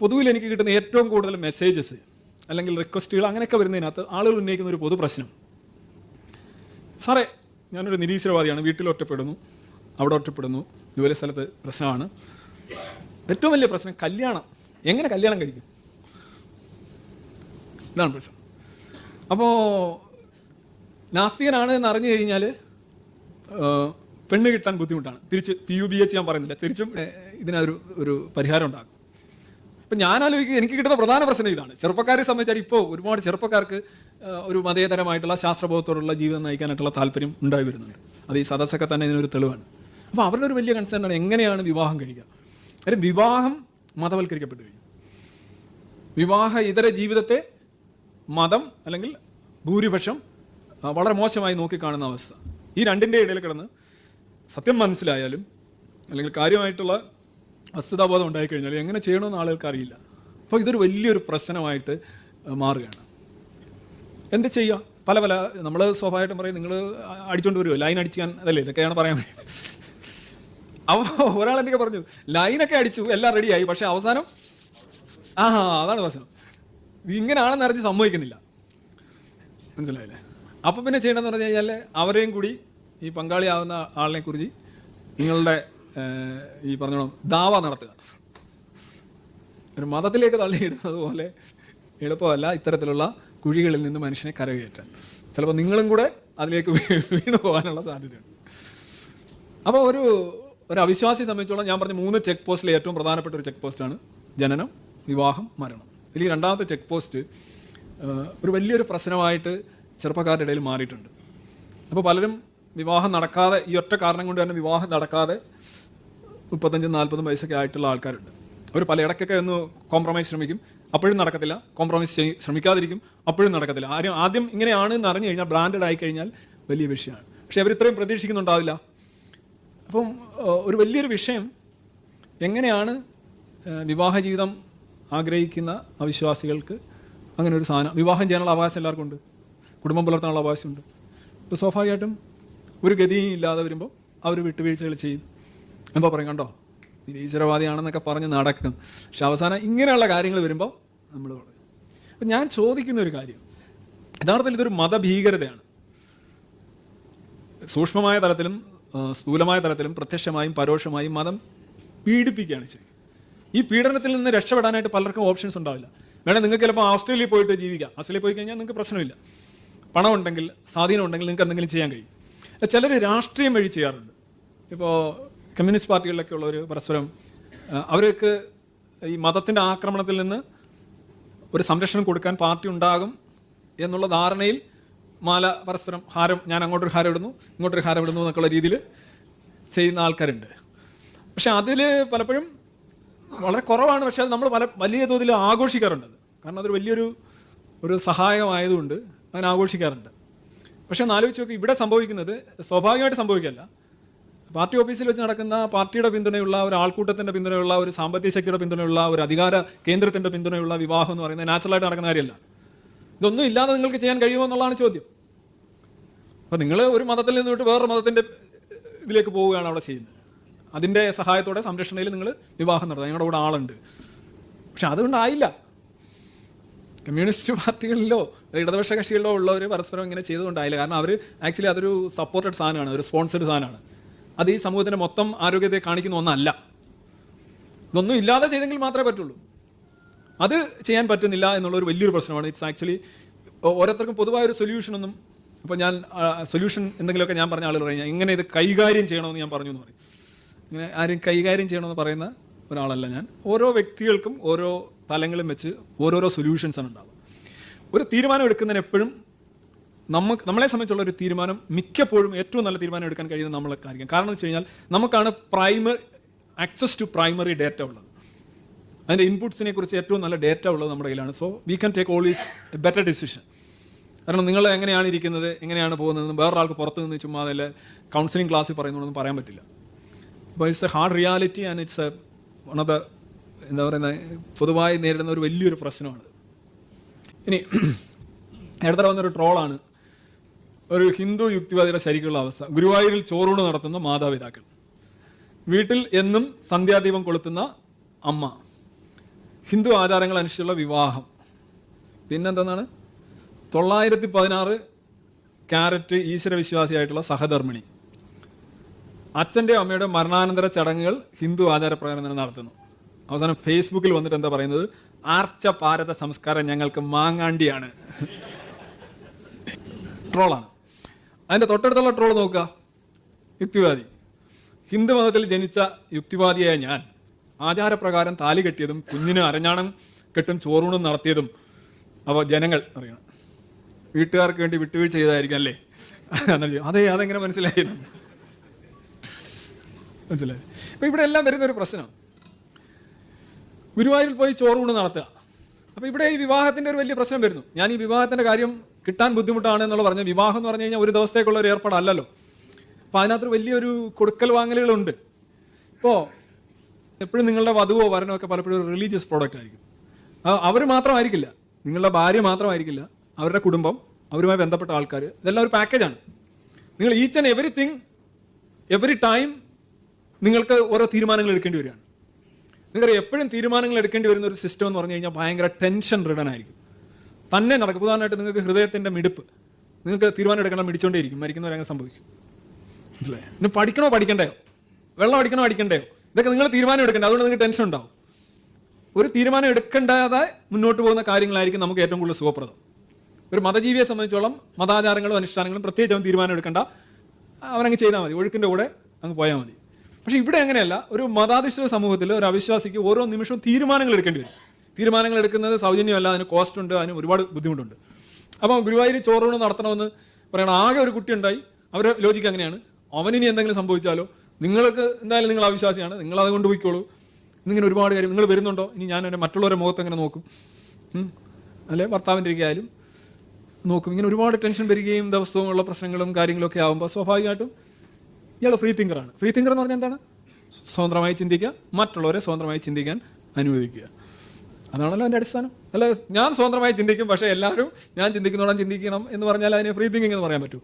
പൊതുവിൽ എനിക്ക് കിട്ടുന്ന ഏറ്റവും കൂടുതൽ മെസ്സേജസ് അല്ലെങ്കിൽ റിക്വസ്റ്റുകൾ അങ്ങനെയൊക്കെ വരുന്നതിനകത്ത് ആളുകൾ ഉന്നയിക്കുന്ന ഒരു പൊതു പ്രശ്നം സാറേ ഞാനൊരു നിരീശ്വരവാദിയാണ്. വീട്ടിൽ ഒറ്റപ്പെടുന്നു. അവിടെ ഒറ്റപ്പെടുന്നു. ജോലി സ്ഥലത്ത് പ്രശ്നമാണ്. ഏറ്റവും വലിയ പ്രശ്നം കല്യാണം. എങ്ങനെ കല്യാണം കഴിക്കും? ഇതാണ് പ്രശ്നം. അപ്പോൾ നാസ്തികനാണ് എന്ന് അറിഞ്ഞു കഴിഞ്ഞാൽ പെണ്ണ് കിട്ടാൻ ബുദ്ധിമുട്ടാണ്. തിരിച്ച് പി യു ബി എച്ച് ഞാൻ പറയുന്നില്ല. തിരിച്ചും ഇതിനൊരു ഒരു പരിഹാരം ഉണ്ടാകും ഇപ്പം ഞാൻ ആലോചിക്കുക എനിക്ക് കിട്ടുന്ന പ്രധാന പ്രശ്നം ഇതാണ്. ചെറുപ്പക്കാരെ സംബന്ധിച്ചാൽ ഇപ്പോൾ ഒരുപാട് ചെറുപ്പക്കാർക്ക് ഒരു മതേതരമായിട്ടുള്ള ശാസ്ത്രബോധത്തോടുള്ള ജീവിതം നയിക്കാനായിട്ടുള്ള താല്പര്യം ഉണ്ടായി വരുന്നുണ്ട്. അത് ഈ സദസ്സൊക്കെ തന്നെ ഇതിനൊരു തെളിവാണ്. അപ്പോൾ അവരുടെ ഒരു വലിയ കൺസേൺ ആണ് എങ്ങനെയാണ് വിവാഹം കഴിക്കുക. കാര്യം വിവാഹം മതവൽക്കരിക്കപ്പെട്ടു കഴിഞ്ഞു. വിവാഹ ഇതര ജീവിതത്തെ മതം അല്ലെങ്കിൽ ഭൂരിപക്ഷം വളരെ മോശമായി നോക്കിക്കാണുന്ന അവസ്ഥ. ഈ രണ്ടിന്റെ ഇടയിൽ കിടന്ന് സത്യം മനസ്സിലായാലും അല്ലെങ്കിൽ കാര്യമായിട്ടുള്ള വസ്തുതാബോധം ഉണ്ടായിക്കഴിഞ്ഞാൽ എങ്ങനെ ചെയ്യണമെന്ന് ആളുകൾക്ക് അറിയില്ല. അപ്പോൾ ഇതൊരു വലിയൊരു പ്രശ്നമായിട്ട് മാറുകയാണ്. എന്ത് ചെയ്യുക പല പല നമ്മൾ സ്വാഭാവികമായിട്ടും പറയും നിങ്ങൾ അടിച്ചുകൊണ്ട് വരുമോ ലൈൻ അടിക്കാൻ അതല്ലേ ഇതൊക്കെയാണ് പറയാൻ അപ്പോൾ ഒരാൾ എനിക്ക് പറഞ്ഞു? ലൈനൊക്കെ അടിച്ചു എല്ലാം റെഡിയായി. പക്ഷേ അവസാനം ആ അതാണ് പ്രശ്നം. ഇങ്ങനെയാണെന്ന് അറിഞ്ഞ് സമ്മതിക്കുന്നില്ല. മനസ്സിലായില്ലേ? അപ്പം പിന്നെ ചെയ്യണമെന്ന് പറഞ്ഞു കഴിഞ്ഞാൽ അവരെയും കൂടി ഈ പങ്കാളിയാവുന്ന ആളിനെ കുറിച്ച് നിങ്ങളുടെ ഈ പറഞ്ഞോണം ദാവ നടത്തുക. ഒരു മതത്തിലേക്ക് തള്ളിയിടുന്നത് പോലെ എളുപ്പമല്ല ഇത്തരത്തിലുള്ള കുഴികളിൽ നിന്ന് മനുഷ്യനെ കരകയറ്റാൻ. ചിലപ്പോൾ നിങ്ങളും കൂടെ അതിലേക്ക് വീണു പോകാനുള്ള സാധ്യതയുണ്ട്. അപ്പോൾ ഒരു ഒരു അവിശ്വാസിയെ സംബന്ധിച്ചോളം ഞാൻ പറഞ്ഞ മൂന്ന് ചെക്ക് പോസ്റ്റിലെ ഏറ്റവും പ്രധാനപ്പെട്ട ഒരു ചെക്ക് പോസ്റ്റാണ് ജനനം വിവാഹം മരണം. ഇതിൽ രണ്ടാമത്തെ ചെക്ക് പോസ്റ്റ് ഒരു വലിയൊരു പ്രശ്നമായിട്ട് ചെറുപ്പക്കാരുടെ ഇടയിൽ മാറിയിട്ടുണ്ട്. അപ്പോൾ പലരും വിവാഹം നടക്കാതെ ഈ ഒറ്റ കാരണം കൊണ്ട് തന്നെ വിവാഹം നടക്കാതെ മുപ്പത്തഞ്ചും നാൽപ്പതും വയസ്സൊക്കെ ആയിട്ടുള്ള ആൾക്കാരുണ്ട്. അവർ പലയിടക്കൊക്കെ ഒന്ന് കോംപ്രമൈസ് ശ്രമിക്കും. അപ്പോഴും നടക്കത്തില്ല. കോംപ്രമൈസ് ചെയ് ശ്രമിക്കാതിരിക്കും. അപ്പോഴും നടക്കത്തില്ല. ആരും ആദ്യം ഇങ്ങനെയാണ് എന്ന് അറിഞ്ഞു കഴിഞ്ഞാൽ ബ്രാൻഡഡ് ആയി കഴിഞ്ഞാൽ വലിയ വിഷയമാണ്. പക്ഷേ അവർ ഇത്രയും പ്രതീക്ഷിക്കുന്നുണ്ടാവില്ല. അപ്പം ഒരു വലിയൊരു വിഷയം എങ്ങനെയാണ് വിവാഹ ജീവിതം ആഗ്രഹിക്കുന്ന അവിശ്വാസികൾക്ക് അങ്ങനെ ഒരു സാധനം? വിവാഹം ചെയ്യാനുള്ള അവകാശം എല്ലാവർക്കും ഉണ്ട്. കുടുംബം പുലർത്താനുള്ള അവകാശമുണ്ട് ഇപ്പോൾ സ്വാഭാവികമായിട്ടും ഒരു ഗതിയും ഇല്ലാതെ വരുമ്പോൾ അവർ വിട്ടുവീഴ്ചകൾ ചെയ്യും. അപ്പോൾ പറയും കണ്ടോ? നിരീശ്വരവാദിയാണെന്നൊക്കെ പറഞ്ഞ് നടക്കും. പക്ഷെ അവസാനം ഇങ്ങനെയുള്ള കാര്യങ്ങൾ വരുമ്പോൾ നമ്മൾ അപ്പം ഞാൻ ചോദിക്കുന്ന ഒരു കാര്യം. യഥാർത്ഥത്തിൽ ഇതൊരു മതഭീകരതയാണ്. സൂക്ഷ്മമായ തലത്തിലും സ്ഥൂലമായ തലത്തിലും പ്രത്യക്ഷമായും പരോക്ഷമായും മതം പീഡിപ്പിക്കുകയാണ് ശരി ഈ പീഡനത്തിൽ നിന്ന് രക്ഷപ്പെടാനായിട്ട് പലർക്കും ഓപ്ഷൻസ് ഉണ്ടാവില്ല. വേണേൽ നിങ്ങൾക്ക് ചിലപ്പോൾ ഓസ്ട്രേലിയയിൽ പോയിട്ട് ജീവിക്കാം. ഓസ്ട്രേലിയയിൽ പോയി കഴിഞ്ഞാൽ നിങ്ങൾക്ക് പ്രശ്നമില്ല. പണം ഉണ്ടെങ്കിൽ സ്വാധീനം ഉണ്ടെങ്കിൽ നിങ്ങൾക്ക് എന്തെങ്കിലും ചെയ്യാൻ കഴിയും. ചിലർ രാഷ്ട്രീയം വഴി ചെയ്യാറുണ്ട്. ഇപ്പോൾ കമ്മ്യൂണിസ്റ്റ് പാർട്ടികളിലൊക്കെ ഉള്ളവർ പരസ്പരം അവർക്ക് ഈ മതത്തിന്റെ ആക്രമണത്തിൽ നിന്ന് ഒരു സംരക്ഷണം കൊടുക്കാൻ പാർട്ടി ഉണ്ടാകും എന്നുള്ള ധാരണയിൽ മാല പരസ്പരം ഹാരം ഞാൻ അങ്ങോട്ടൊരു ഹാരം ഇടുന്നു ഇങ്ങോട്ടൊരു ഹാരം ഇടുന്നു എന്നൊക്കെയുള്ള രീതിയിൽ ചെയ്യുന്ന ആൾക്കാരുണ്ട്. പക്ഷെ അതിൽ പലപ്പോഴും വളരെ കുറവാണ് പക്ഷേ അത് നമ്മൾ പല വലിയ തോതിൽ ആഘോഷിക്കാറുണ്ട്. കാരണം അതൊരു വലിയൊരു ഒരു സഹായമായതുകൊണ്ട് അങ്ങനെ ആഘോഷിക്കാറുണ്ട്. പക്ഷെ ഒന്ന് ആലോചിച്ച് നോക്കി ഇവിടെ സംഭവിക്കുന്നത് സ്വാഭാവികമായിട്ട് സംഭവിക്കല്ല പാർട്ടി ഓഫീസിൽ വെച്ച് നടക്കുന്ന പാർട്ടിയുടെ പിന്തുണയുള്ള ഒരു ആൾക്കൂട്ടത്തിന്റെ പിന്തുണയുള്ള ഒരു സാമ്പത്തിക ശക്തിയുടെ പിന്തുണയുള്ള ഒരു അധികാര കേന്ദ്രത്തിന്റെ പിന്തുണയുള്ള വിവാഹം എന്ന് പറയുന്നത് നാച്ചുറലായിട്ട് നടക്കുന്ന കാര്യമല്ല. ഇതൊന്നും ഇല്ലാതെ നിങ്ങൾക്ക് ചെയ്യാൻ കഴിയുമോ എന്നുള്ളതാണ് ചോദ്യം. അപ്പോൾ നിങ്ങൾ ഒരു മതത്തിൽ നിന്ന് വിട്ട് വേറൊരു മതത്തിന്റെ ഇതിലേക്ക് പോവുകയാണ് അവിടെ ചെയ്യുന്നത്. അതിന്റെ സഹായത്തോടെ സംരക്ഷണയിൽ നിങ്ങൾ വിവാഹം നടത്തുക. നിങ്ങളുടെ കൂടെ ആളുണ്ട്. പക്ഷെ അതുകൊണ്ടായില്ല. കമ്മ്യൂണിസ്റ്റ് പാർട്ടികളിലോ ഇടതുപക്ഷ കക്ഷികളിലോ ഉള്ളവർ പരസ്പരം ഇങ്ങനെ ചെയ്തുകൊണ്ടായില്ല. കാരണം അവർ ആക്ച്വലി അതൊരു സപ്പോർട്ടഡ് സാധനമാണ്. ഒരു സ്പോൺസേഡ് സാധനമാണ്. അത് ഈ സമൂഹത്തിന്റെ മൊത്തം ആരോഗ്യത്തെ കാണിക്കുന്ന ഒന്നല്ല. ഇതൊന്നും ഇല്ലാതെ ചെയ്തെങ്കിൽ മാത്രമേ പറ്റുള്ളൂ. അത് ചെയ്യാൻ പറ്റുന്നില്ല എന്നുള്ളൊരു വലിയൊരു പ്രശ്നമാണ്. ഇറ്റ്സ് ആക്ച്വലി ഓരോരുത്തർക്കും പൊതുവായ ഒരു സൊല്യൂഷൻ ഒന്നും അപ്പോൾ ഞാൻ സൊല്യൂഷൻ എന്തെങ്കിലുമൊക്കെ ഞാൻ പറഞ്ഞ ആളുകൾ പറയും ഇങ്ങനെ ഇത് കൈകാര്യം ചെയ്യണമെന്ന് ഞാൻ പറഞ്ഞു എന്ന് പറയും. ഇങ്ങനെ ആരും കൈകാര്യം ചെയ്യണമെന്ന് പറയുന്ന ഒരാളല്ല ഞാൻ. ഓരോ വ്യക്തികൾക്കും ഓരോ തലങ്ങളും വെച്ച് ഓരോരോ സൊല്യൂഷൻസാണ് ഉണ്ടാവുക. ഒരു തീരുമാനം എടുക്കുന്നതിന് എപ്പോഴും നമുക്ക് നമ്മളെ സംബന്ധിച്ചുള്ള ഒരു തീരുമാനം മിക്കപ്പോഴും ഏറ്റവും നല്ല തീരുമാനം എടുക്കാൻ കഴിയുന്നത് നമ്മളൊക്കെ കാരണം വെച്ച് കഴിഞ്ഞാൽ നമുക്കാണ് primary access to primary data ഉള്ളത്. അതിന്റെ ഇൻപുട്സിനെ കുറിച്ച് ഏറ്റവും നല്ല ഡേറ്റ ഉള്ളത് നമ്മുടെ കയ്യിലാണ്. So we can take always a better decision കാരണം നിങ്ങൾ എങ്ങനെയാണ് ഇരിക്കുന്നത് എങ്ങനെയാണ് പോകുന്നത് വേറൊരാൾക്ക് പുറത്ത് നിന്ന് ചുമ്മാ അതിൽ കൗൺസിലിംഗ് ക്ലാസ്സിൽ പറയുന്നതൊന്നും പറയാൻ പറ്റില്ല. അപ്പോൾ it's a hard reality and it's a one of the എന്താ പറയുന്നത് പൊതുവായി നേരിടുന്ന ഒരു വലിയൊരു പ്രശ്നമാണ്. ഇനി അടുത്ത വന്നൊരു ട്രോളാണ് ഒരു ഹിന്ദു യുക്തിവാദിയുടെ ശരിക്കുള്ള അവസ്ഥ. ഗുരുവായൂരിൽ ചോറൂണ് നടത്തുന്ന മാതാപിതാക്കൾ. വീട്ടിൽ എന്നും സന്ധ്യാദീപം കൊളുത്തുന്ന അമ്മ. ഹിന്ദു ആചാരങ്ങൾ അനുസരിച്ചുള്ള വിവാഹം. പിന്നെന്താണ് തൊള്ളായിരത്തി പതിനാറ് ക്യാരറ്റ് ഈശ്വരവിശ്വാസിയായിട്ടുള്ള സഹധർമ്മിണി. അച്ഛന്റെ അമ്മയുടെ മരണാനന്തര ചടങ്ങുകൾ ഹിന്ദു ആചാരപ്രകാരം തന്നെ നടത്തുന്നു. അവസാനം ഫേസ്ബുക്കിൽ വന്നിട്ട് എന്താ പറയുന്നത്? ആർച്ച പാരത സംസ്കാരം ഞങ്ങൾക്ക് മാങ്ങാണ്ടിയാണ്. ട്രോളാണ്. അതിന്റെ തൊട്ടടുത്തുള്ള ട്രോൾ നോക്കുക. യുക്തിവാദി. ഹിന്ദു മതത്തിൽ ജനിച്ച യുക്തിവാദിയായ ഞാൻ ആചാരപ്രകാരം താലി കെട്ടിയതും കുഞ്ഞിന് അരഞ്ഞാണം കെട്ടും ചോറൂണും നടത്തിയതും അപ്പോൾ ജനങ്ങൾ അറിയണം. വീട്ടുകാർക്ക് വേണ്ടി വിട്ടുവീഴ്ച ചെയ്തായിരിക്കും അല്ലേ? അതെ അതെങ്ങനെ മനസ്സിലായി? മനസ്സിലായി. അപ്പൊ ഇവിടെ എല്ലാം വരുന്ന ഒരു പ്രശ്നം. ഗുരുവായൂരിൽ പോയി ചോറൂണ് നടത്തുക. അപ്പൊ ഇവിടെ ഈ വിവാഹത്തിന്റെ ഒരു വലിയ പ്രശ്നം വരുന്നു. ഞാൻ ഈ വിവാഹത്തിന്റെ കാര്യം കിട്ടാൻ ബുദ്ധിമുട്ടാണ് എന്നുള്ള പറഞ്ഞ വിവാഹം എന്ന് പറഞ്ഞു കഴിഞ്ഞാൽ ഒരു ദിവസത്തേക്കുള്ള ഒരു ഏർപ്പാടല്ലല്ലോ. അപ്പൊ അതിനകത്ത് വലിയൊരു കൊടുക്കൽ വാങ്ങലുകളുണ്ട്. ഇപ്പോ എപ്പോഴും നിങ്ങളുടെ വധുവോ വരനോ ഒക്കെ പലപ്പോഴും ഒരു റിലീജിയസ് പ്രോഡക്റ്റ് ആയിരിക്കും. അവർ മാത്രമായിരിക്കില്ല. നിങ്ങളുടെ ഭാര്യ മാത്രമായിരിക്കില്ല. അവരുടെ കുടുംബം അവരുമായി ബന്ധപ്പെട്ട ആൾക്കാർ ഇതെല്ലാം ഒരു പാക്കേജാണ് നിങ്ങൾ each and everything every time നിങ്ങൾക്ക് ഓരോ തീരുമാനങ്ങൾ എടുക്കേണ്ടി വരികയാണ്. നിങ്ങൾക്ക് എപ്പോഴും തീരുമാനങ്ങൾ എടുക്കേണ്ടി വരുന്ന ഒരു സിസ്റ്റം എന്ന് പറഞ്ഞു കഴിഞ്ഞാൽ ഭയങ്കര ടെൻഷൻ റിഡൻ ആയിരിക്കും. തന്നെ നടക്കും. ഉദാഹരണമായിട്ട് നിങ്ങൾക്ക് ഹൃദയത്തിന്റെ മിടുപ്പ്. നിങ്ങൾക്ക് തീരുമാനം എടുക്കണം മിടിച്ചുകൊണ്ടേയിരിക്കും മരിക്കുന്നവരങ്ങനെ സംഭവിക്കും. മനസ്സിലായി? പിന്നെ പഠിക്കണോ പഠിക്കണ്ടയോ? വെള്ളം അടിക്കണോ അടിക്കണ്ടയോ? ഇതൊക്കെ നിങ്ങൾ തീരുമാനം എടുക്കേണ്ടത് അതുകൊണ്ട് നിങ്ങൾക്ക് ടെൻഷൻ ഉണ്ടാവും. ഒരു തീരുമാനം എടുക്കേണ്ടാതെ മുന്നോട്ട് പോകുന്ന കാര്യങ്ങളായിരിക്കും നമുക്ക് ഏറ്റവും കൂടുതൽ സുഖപ്രദം. ഒരു മതജീവിയെ സംബന്ധിച്ചോളം മതാചാരങ്ങളും അനുഷ്ഠാനങ്ങളും പ്രത്യേകിച്ച് അവൻ തീരുമാനം എടുക്കേണ്ട. അവനങ്ങ് ചെയ്താൽ മതി. ഒഴുക്കിന്റെ കൂടെ അങ്ങ് പോയാൽ മതി. പക്ഷേ ഇവിടെ അങ്ങനെയല്ല. ഒരു മതാധിഷ്ഠിത സമൂഹത്തിൽ ഒരു അവിശ്വാസിക്ക് ഓരോ നിമിഷവും തീരുമാനങ്ങൾ എടുക്കേണ്ടി വരും. തീരുമാനങ്ങൾ എടുക്കുന്നത് സൗജന്യമല്ല അതിന് കോസ്റ്റ് ഉണ്ട് അതിന് ഒരുപാട് ബുദ്ധിമുട്ടുണ്ട്. അപ്പം ഗുരുവായൂർ ചോറൂണ് നടത്തണമെന്ന് പറയണം ആകെ ഒരു കുട്ടി ഉണ്ടായി. അവരുടെ ലോജിക്ക് അങ്ങനെയാണ്. അവനിനി എന്തെങ്കിലും സംഭവിച്ചാലോ? നിങ്ങൾക്ക് എന്തായാലും നിങ്ങൾ അവിശ്വാസിയാണ്. നിങ്ങൾ അത് കൊണ്ടുപോയിക്കോളൂ ഇന്നിങ്ങനെ ഒരുപാട് കാര്യം നിങ്ങൾ വരുന്നുണ്ടോ? ഇനി ഞാൻ എന്റെ മറ്റുള്ളവരുടെ മുഖത്ത് എങ്ങനെ നോക്കും. അല്ലെ ഭർത്താവിന്റെ ഇരിക്കായാലും നോക്കും. ഇങ്ങനെ ഒരുപാട് ടെൻഷൻ വരികയും ദിവസവും ഉള്ള പ്രശ്നങ്ങളും കാര്യങ്ങളൊക്കെ ആകുമ്പോൾ സ്വാഭാവികമായിട്ടും ഇയാൾ ഫ്രീ തിങ്കറാണ് ഫ്രീ തിങ്കർ എന്ന് പറഞ്ഞാൽ എന്താണ്? സ്വതന്ത്രമായി ചിന്തിക്കുക മറ്റുള്ളവരെ സ്വതന്ത്രമായി ചിന്തിക്കാൻ അനുവദിക്കുക. അതാണല്ലോ എന്റെ അടിസ്ഥാനം. അല്ല ഞാൻ സ്വതന്ത്രമായി ചിന്തിക്കും പക്ഷേ എല്ലാവരും ഞാൻ ചിന്തിക്കുന്നോളം ചിന്തിക്കണം എന്ന് പറഞ്ഞാൽ അതിനെ ഫ്രീ തിങ്കിങ് എന്ന് പറയാൻ പറ്റൂ.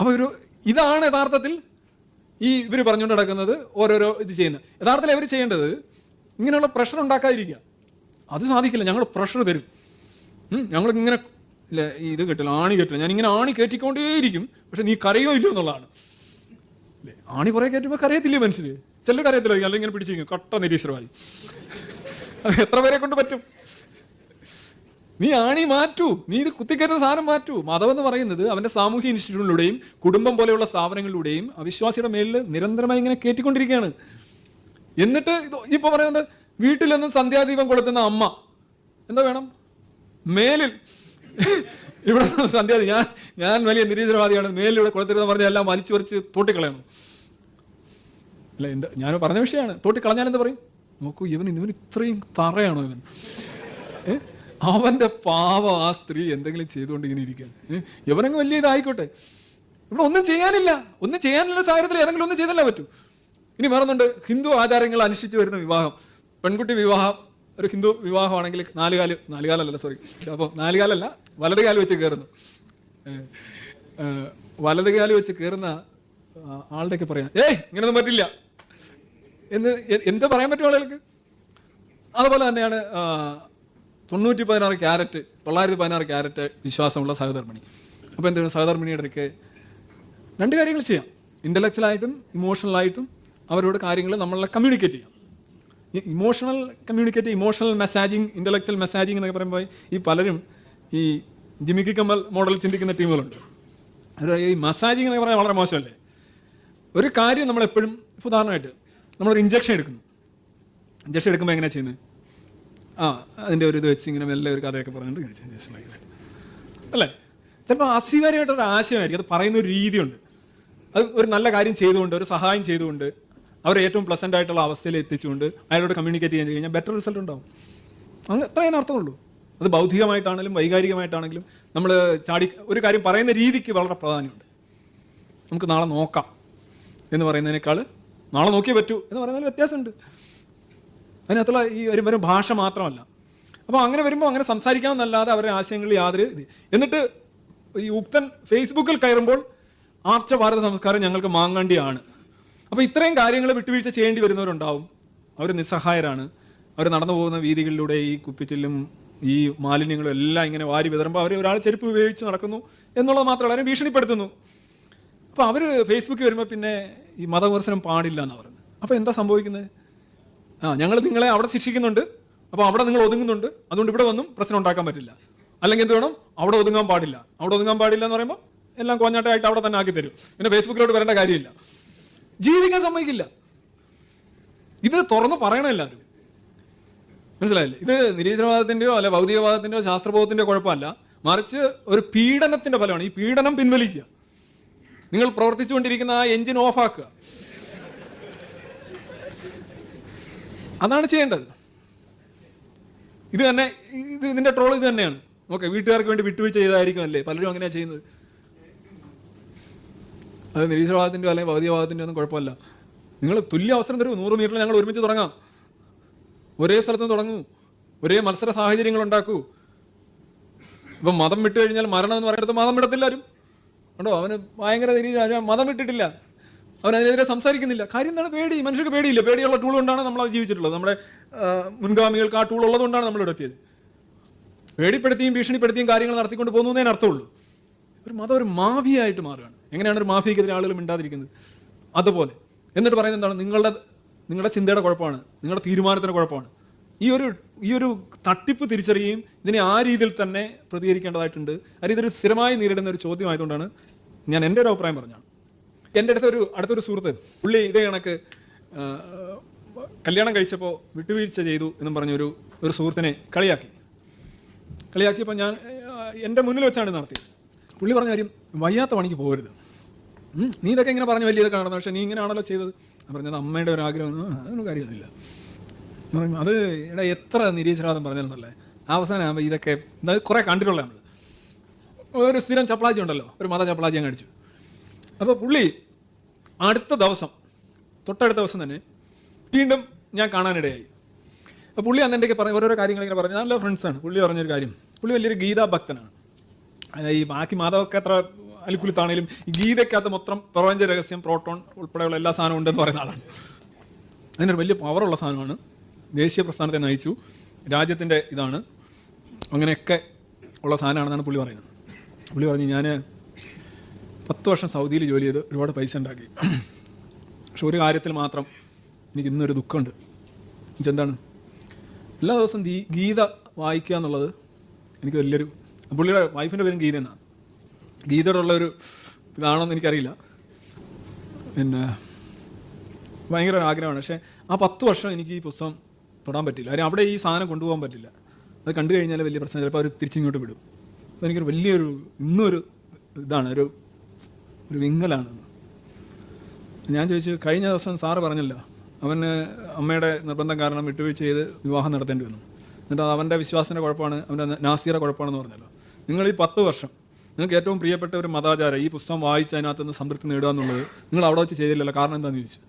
അപ്പോൾ ഒരു ഇതാണ് യഥാർത്ഥത്തിൽ ഈ ഇവർ പറഞ്ഞുകൊണ്ട് നടക്കുന്നത് ഓരോരോ ഇത് ചെയ്യുന്നത്. യഥാർത്ഥത്തിൽ അവർ ചെയ്യേണ്ടത് ഇങ്ങനെയുള്ള പ്രഷർ ഉണ്ടാക്കാതിരിക്കുക. അത് സാധിക്കില്ല. ഞങ്ങൾ പ്രഷർ തരും. ഞങ്ങൾ ഇങ്ങനെ ഇല്ല ഇത് കിട്ടില്ല ആണി കെട്ടില്ല. ഞാൻ ഇങ്ങനെ ആണി കയറ്റിക്കൊണ്ടേയിരിക്കും പക്ഷെ നീ കരയോ ഇല്ലയോ എന്നുള്ളതാണ്. ആണി കുറെ കയറ്റുമ്പോൾ കരയത്തില്ലേ മനുഷ്യർ ചിലർ കരയത്തില്ലായിരിക്കും അല്ലെങ്കിൽ ഇങ്ങനെ പിടിച്ചിരിക്കും. കട്ട നിരീശ്വരവാദി. അത് എത്ര പേരെ കൊണ്ട് പറ്റും? നീ ആണി മാറ്റൂ. നീ ഇത് കുത്തിക്കരുന്ന സാധനം മാറ്റൂ. മതം എന്ന് പറയുന്നത് അവന്റെ സാമൂഹ്യ ഇൻസ്റ്റിറ്റ്യൂട്ടിലൂടെയും കുടുംബം പോലെയുള്ള സ്ഥാപനങ്ങളിലൂടെയും അവിശ്വാസിയുടെ മേലിൽ നിരന്തരമായി ഇങ്ങനെ കയറ്റിക്കൊണ്ടിരിക്കുകയാണ് എന്നിട്ട് ഇത് ഇപ്പൊ പറയുന്നുണ്ട് വീട്ടിലൊന്നും സന്ധ്യാദീപം കൊളുത്തുന്ന അമ്മ. എന്താ വേണം? മേലിൽ. ഇവിടെ സന്ധ്യാദി ഞാൻ ഞാൻ വലിയ നിരീശ്വരവാദിയാണ്. മേലിൽ ഇവിടെ കൊളുത്തരുതെന്ന് പറഞ്ഞാൽ എല്ലാം വലിച്ചു വരച്ച് തോട്ടിക്കളയണം. അല്ല എന്താ ഞാൻ പറഞ്ഞ വിഷയമാണ്. തോട്ടിക്കളഞ്ഞാൽ എന്താ പറയും? നോക്കൂ ഇവൻ ഇവൻ ഇത്രയും തറയാണോ ഇവൻ? ഏ? അവന്റെ പാവം ആ സ്ത്രീ എന്തെങ്കിലും ചെയ്തുകൊണ്ട് ഇങ്ങനെ ഇരിക്കുകയാണ്. ഏ? ഇവനങ്ങ് വലിയ ഇതായിക്കോട്ടെ. ഇവിടെ ഒന്നും ചെയ്യാനില്ല. ഒന്നും ചെയ്യാനുള്ള സാഹചര്യത്തിൽ ഏതെങ്കിലും ഒന്നും ചെയ്തല്ലേ പറ്റൂ. ഇനി വേറൊന്നുണ്ട്. ഹിന്ദു ആചാരങ്ങൾ അനുഷ്ഠിച്ചു വരുന്ന വിവാഹം. പെൺകുട്ടി വിവാഹം ഒരു ഹിന്ദു വിവാഹമാണെങ്കിൽ നാലുകാൽ നാലുകാലല്ല സോറി അപ്പോൾ നാലുകാലല്ല വലതുകാൽ വെച്ച് കയറുന്നു. വലത് കാൽ വെച്ച് കയറുന്ന ആളുടെയൊക്കെ പറയാം ഏയ് ഇങ്ങനൊന്നും പറ്റില്ല. എന്ന് എന്ത് പറയാൻ പറ്റും ആളുകൾക്ക്? അതുപോലെ തന്നെയാണ് തൊണ്ണൂറ്റി പതിനാറ് ക്യാരറ്റ് തൊള്ളായിരത്തി പതിനാറ് ക്യാരറ്റ് വിശ്വാസമുള്ള സഹധർമ്മിണി. അപ്പോൾ എന്താണ് സഹധർമ്മിണിയുടെ ഒക്കെ രണ്ട് കാര്യങ്ങൾ ചെയ്യാം. ഇന്റലക്ച്വലായിട്ടും ഇമോഷണലായിട്ടും അവരോട് കാര്യങ്ങൾ നമ്മളെ കമ്മ്യൂണിക്കേറ്റ് ചെയ്യാം. Emotional communicate emotional messaging intellectual messaging എന്നൊക്കെ പറയുമ്പോൾ ഈ പലരും ഈ ജിമിക്കി കമ്മൽ മോഡൽ ചിന്തിക്കുന്ന ടീമുകളുണ്ട്. ഈ മസാജിങ് എന്നൊക്കെ പറയാൻ വളരെ മോശമല്ലേ? ഒരു കാര്യം നമ്മളെപ്പോഴും ഉദാഹരണമായിട്ട് നമ്മളൊരു ഇഞ്ചക്ഷൻ എടുക്കുന്നു. ഇഞ്ചക്ഷൻ എടുക്കുമ്പോൾ എങ്ങനെയാണ് ചെയ്യുന്നത് ആ അതിന്റെ ഒരു ഇത് വെച്ച് ഇങ്ങനെ മെല്ലെ ഒരു കഥയൊക്കെ പറഞ്ഞിട്ട്. അല്ലേ? ചിലപ്പോൾ അസ്വീകാര്യമായിട്ടൊരു ആശയമായിരിക്കും. അത് പറയുന്ന ഒരു രീതിയുണ്ട്. അത് ഒരു നല്ല കാര്യം ചെയ്തുകൊണ്ട് ഒരു സഹായം ചെയ്തുകൊണ്ട് അവരെ ഏറ്റവും പ്ലസന്റ് ആയിട്ടുള്ള അവസ്ഥയിൽ എത്തിച്ചുകൊണ്ട് അയാളോട് കമ്മ്യൂണിക്കേറ്റ് ചെയ്യാൻ കഴിഞ്ഞാൽ ബെറ്റർ റിസൾട്ട് ഉണ്ടാവും. അങ്ങനെ അത്രയും അർത്ഥമുള്ളൂ. അത് ബൗദ്ധികമായിട്ടാണെങ്കിലും വൈകാരികമായിട്ടാണെങ്കിലും നമ്മൾ ചാടി ഒരു കാര്യം പറയുന്ന രീതിക്ക് വളരെ പ്രാധാന്യമുണ്ട്. നമുക്ക് നാളെ നോക്കാം എന്ന് പറയുന്നതിനേക്കാൾ നാളെ നോക്കിയേ പറ്റൂ എന്ന് പറയുന്നതിൽ വ്യത്യാസമുണ്ട്. അതിനകത്തുള്ള ഈ ഒരു വെറും ഭാഷ മാത്രമല്ല. അപ്പോൾ അങ്ങനെ വരുമ്പോൾ അങ്ങനെ സംസാരിക്കാമെന്നല്ലാതെ അവരുടെ ആശയങ്ങളിൽ യാതൊരു എന്നിട്ട് ഈ ഉക്തൻ ഫേസ്ബുക്കിൽ കയറുമ്പോൾ ആർച്ച ഭാരത സംസ്കാരം ഞങ്ങൾക്ക് മാങ്ങണ്ടിയാണ്. അപ്പോൾ ഇത്രയും കാര്യങ്ങൾ വിട്ടുവീഴ്ച ചെയ്യേണ്ടി വരുന്നവരുണ്ടാവും. അവർ നിസ്സഹായരാണ്. അവർ നടന്നു പോകുന്ന വീതികളിലൂടെ ഈ കുപ്പിച്ചില്ലും ഈ മാലിന്യങ്ങളും എല്ലാം ഇങ്ങനെ വാരി വിതറുമ്പോൾ അവർ ഒരാൾ ചെരുപ്പ് ഉപയോഗിച്ച് നടക്കുന്നു എന്നുള്ളത് മാത്രമല്ല അവരെ ഭീഷണിപ്പെടുത്തുന്നു. അപ്പോൾ അവർ ഫേസ്ബുക്കിൽ വരുമ്പോൾ പിന്നെ ഈ മതവിമർശനം പാടില്ല എന്ന് പറയുന്നത്. അപ്പോൾ എന്താ സംഭവിക്കുന്നത്? ആ ഞങ്ങൾ നിങ്ങളെ അവിടെ ശിക്ഷിക്കുന്നുണ്ട്. അപ്പോൾ അവിടെ നിങ്ങൾ ഒതുങ്ങുന്നുണ്ട്. അതുകൊണ്ട് ഇവിടെ വന്നും പ്രശ്നം ഉണ്ടാക്കാൻ പറ്റില്ല. അല്ലെങ്കിൽ എന്ത് വേണം? അവിടെ ഒതുങ്ങാൻ പാടില്ല. അവിടെ ഒതുങ്ങാൻ പാടില്ല എന്ന് പറയുമ്പോൾ എല്ലാം കോഞ്ഞാട്ടമായിട്ട് അവിടെ തന്നെ ആക്കി തരും. പിന്നെ ഫേസ്ബുക്കിലോട്ട് വരേണ്ട കാര്യമില്ല. ജീവിക്കാൻ സമ്മതിക്കില്ല. ഇത് തുറന്ന് പറയണം എല്ലാവരും. മനസ്സിലായില്ലേ? ഇത് നിരീശ്വരവാദത്തിന്റെയോ അല്ലെ ഭൗതികവാദത്തിന്റെയോ ശാസ്ത്രബോധത്തിന്റെയോ കുഴപ്പമല്ല. മറിച്ച് ഒരു പീഡനത്തിന്റെ ഫലമാണ്. ഈ പീഡനം പിൻവലിക്കുക. നിങ്ങൾ പ്രവർത്തിച്ചുകൊണ്ടിരിക്കുന്ന ആ എഞ്ചിൻ ഓഫാക്കുക. അതാണ് ചെയ്യേണ്ടത്. ഇത് തന്നെ ഇത് ഇതിന്റെ ട്രോൾ ഇത് തന്നെയാണ്. ഓക്കെ വീട്ടുകാർക്ക് വേണ്ടി വിട്ടുവീഴ്ച ചെയ്തായിരിക്കും അല്ലേ? പലരും അങ്ങനെയാണ് ചെയ്യുന്നത്. അത് നിരീക്ഷണവാദത്തിന്റെയോ അല്ലെങ്കിൽ ഭൗതികവാദത്തിന്റെയോ ഒന്നും കുഴപ്പമില്ല. നിങ്ങൾ തുല്യ അവസരം തരൂ. നൂറ് മീറ്ററിൽ ഞങ്ങൾ ഒരുമിച്ച് തുടങ്ങാം. ഒരേ സ്ഥലത്ത് തുടങ്ങൂ. ഒരേ മത്സര സാഹചര്യങ്ങൾ ഉണ്ടാക്കൂ. ഇപ്പം മതം വിട്ടു കഴിഞ്ഞാൽ മരണം എന്ന് പറയുന്നത് മതം വിടത്തില്ല ആരും. കണ്ടോ? അവന് ഭയങ്കര നിരീശ്വര മതം വിട്ടിട്ടില്ല. അവൻ അതിനെതിരെ സംസാരിക്കുന്നില്ല. കാര്യം എന്താണ്? പേടി. മനുഷ്യർക്ക് പേടിയില്ല. പേടിയുള്ള ടൂൾ കൊണ്ടാണ് നമ്മൾ അത് ജീവിച്ചിട്ടുള്ളത്. നമ്മുടെ മുൻഗാമികൾക്ക് ആ ടൂൾ ഉള്ളതുകൊണ്ടാണ് നമ്മൾ ഇവിടെ പേടിപ്പെടുത്തിയും ഭീഷണിപ്പെടുത്തിയും കാര്യങ്ങൾ നടത്തിക്കൊണ്ട് പോകുന്നതിന് അർത്ഥമുള്ളൂ. ഒരു മതം ഒരു മാഫിയായിട്ട് മാറുകയാണ്. എങ്ങനെയാണ് ഒരു മാഫിയക്കെതിരെ ആളുകൾ മിണ്ടാതിരിക്കുന്നത്? അതുപോലെ. എന്നിട്ട് പറയുന്നത് എന്താണ്? നിങ്ങളുടെ നിങ്ങളുടെ ചിന്തയുടെ കുഴപ്പമാണ്. നിങ്ങളുടെ തീരുമാനത്തിന്റെ കുഴപ്പമാണ്. ഈ ഒരു ഈ ഒരു തട്ടിപ്പ് തിരിച്ചറിയുകയും ഇതിനെ ആ രീതിയിൽ തന്നെ പ്രതികരിക്കേണ്ടതായിട്ടുണ്ട്. അത് ഇതൊരു സ്ഥിരമായി നേരിടുന്ന ഒരു ചോദ്യമായതുകൊണ്ടാണ് ഞാൻ എന്റെ ഒരു അഭിപ്രായം പറഞ്ഞാണ് എന്റെ അടുത്തൊരു അടുത്തൊരു സുഹൃത്ത് പുള്ളി ഇതേ കണക്ക് കല്യാണം കഴിച്ചപ്പോൾ വിട്ടുവീഴ്ച ചെയ്തു എന്നും പറഞ്ഞൊരു ഒരു സുഹൃത്തിനെ കളിയാക്കി. കളിയാക്കിയപ്പോൾ ഞാൻ എന്റെ മുന്നിൽ വെച്ചാണ് നടത്തിയത്. പുള്ളി പറഞ്ഞ കാര്യം വയ്യാത്ത പണിക്ക് പോകരുത്. നീ ഇതൊക്കെ ഇങ്ങനെ പറഞ്ഞ് വലിയ ഇതൊക്കെ നടന്നു പക്ഷേ നീ ഇങ്ങനെയാണല്ലോ ചെയ്തത്. പറഞ്ഞത് അമ്മയുടെ ഒരു ആഗ്രഹം അതൊന്നും കാര്യമൊന്നുമില്ല. അത് എടാ എത്ര നിരീശ്വരവാദം പറഞ്ഞിരുന്നല്ലേ അവസാനം ആകുമ്പോൾ ഇതൊക്കെ ഇത് കുറേ കണ്ടിട്ടുള്ള നമ്മൾ ഒരു സ്ഥിരം ചപ്പളാജി ഉണ്ടല്ലോ ഒരു മത ചപ്പളാജി അങ്ങ് അടിച്ചു. അപ്പോൾ പുള്ളി അടുത്ത ദിവസം തൊട്ടടുത്ത ദിവസം തന്നെ വീണ്ടും ഞാൻ കാണാനിടയായി. അപ്പോൾ പുള്ളി അന്ന് എന്റെ പറഞ്ഞ ഓരോരോ കാര്യങ്ങൾ ഇങ്ങനെ പറഞ്ഞു നല്ല ഫ്രണ്ട്സാണ് പുള്ളി പറഞ്ഞൊരു കാര്യം പുള്ളി വലിയൊരു ഗീതാ ഭക്തനാണ് അതായത് ഈ ബാക്കി മാധവൊക്കെ അത്ര അലിക്കുലത്താണേലും ഈ ഗീതയ്ക്കകത്ത് മൊത്തം പ്രപഞ്ച രഹസ്യം പ്രോട്ടോൺ ഉൾപ്പെടെയുള്ള എല്ലാ സാധനവും ഉണ്ടെന്ന് പറയുന്ന ആളാണ്. അതിനൊരു വലിയ പവറുള്ള സാധനമാണ്. ദേശീയ പ്രസ്ഥാനത്തെ നയിച്ചു. രാജ്യത്തിന്റെ ഇതാണ്. അങ്ങനെയൊക്കെ ഉള്ള സാധനമാണെന്നാണ് പുള്ളി പറയുന്നത്. പുള്ളി പറഞ്ഞു ഞാൻ പത്ത് വർഷം സൗദിയിൽ ജോലി ചെയ്ത് ഒരുപാട് പൈസ ഉണ്ടാക്കി. പക്ഷെ ഒരു കാര്യത്തിൽ മാത്രം എനിക്ക് ഇന്നൊരു ദുഃഖമുണ്ട്. എന്താണ്? എല്ലാ ദിവസവും ദീ ഗീത വായിക്കുക എന്നുള്ളത് എനിക്ക് വലിയൊരു പുള്ളിയുടെ വൈഫിന്റെ പേരും ഗീത എന്നാണ് ഗീതയോടുള്ള ഒരു ഇതാണെന്ന് എനിക്കറിയില്ല. പിന്നെ ഭയങ്കര ഒരു ആഗ്രഹമാണ്. പക്ഷേ ആ പത്ത് വർഷം എനിക്ക് ഈ പുസ്തകം തൊടാൻ പറ്റില്ല. കാര്യം അവിടെ ഈ സാധനം കൊണ്ടുപോകാൻ പറ്റില്ല. അത് കണ്ടു കഴിഞ്ഞാൽ വലിയ പ്രശ്നം. ചിലപ്പോൾ അവർ തിരിച്ചിങ്ങോട്ട് വിടും. അപ്പോൾ എനിക്കൊരു വലിയൊരു ഇന്നൊരു ഇതാണ് ഒരു ഒരു വിങ്ങലാണ്. ഞാൻ ചോദിച്ചു കഴിഞ്ഞ ദിവസം സാറ് പറഞ്ഞല്ലോ അവന് അമ്മയുടെ നിർബന്ധം കാരണം വിട്ടുവീഴ്ച ചെയ്ത് വിവാഹം നടത്തേണ്ടി വന്നു. എന്നിട്ട് അത് അവന്റെ വിശ്വാസത്തിന്റെ കുഴപ്പമാണ് അവന്റെ നാസിയുടെ കുഴപ്പമാണെന്ന് പറഞ്ഞല്ലോ. നിങ്ങൾ ഈ പത്ത് വർഷം നിങ്ങൾക്ക് ഏറ്റവും പ്രിയപ്പെട്ട ഒരു മതാചാരം ഈ പുസ്തകം വായിച്ച് അതിനകത്ത് നിന്ന് സംതൃപ്തി നേടുക എന്നുള്ളത് നിങ്ങൾ അവിടെ വെച്ച് ചെയ്തില്ലല്ലോ. കാരണം എന്താണെന്ന് ചോദിച്ചു.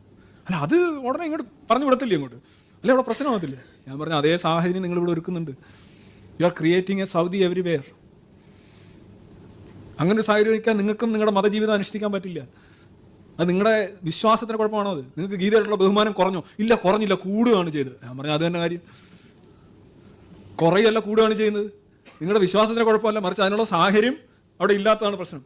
അല്ല അത് ഉടനെ ഇങ്ങോട്ട് പറഞ്ഞു വിടത്തില്ലേ ഇങ്ങോട്ട്? അല്ലെ അവിടെ പ്രശ്നമാകത്തില്ലേ ഞാൻ പറഞ്ഞു അതേ സാഹചര്യം നിങ്ങൾ ഇവിടെ ഒരുക്കുന്നുണ്ട്. You are creating a Saudi everywhere അങ്ങനെ ഒരു സാഹചര്യം ഒരുക്കാൻ നിങ്ങൾക്കും നിങ്ങളുടെ മതജീവിതം അനുഷ്ഠിക്കാൻ പറ്റില്ല. അത് നിങ്ങളുടെ വിശ്വാസത്തിന് കുഴപ്പമാണോ അത്? നിങ്ങൾക്ക് ഗീതയായിട്ടുള്ള ബഹുമാനം കുറഞ്ഞോ? ഇല്ല കുറഞ്ഞില്ല കൂടുകയാണ് ചെയ്തത്. ഞാൻ പറഞ്ഞു അത് തന്നെ കാര്യം. കുറയല്ല കൂടുകയാണ് ചെയ്യുന്നത്. നിങ്ങളുടെ വിശ്വാസത്തിന് കുഴപ്പമല്ല മറിച്ച് അതിനുള്ള സാഹചര്യം അവിടെ ഇല്ലാത്തതാണ് പ്രശ്നം.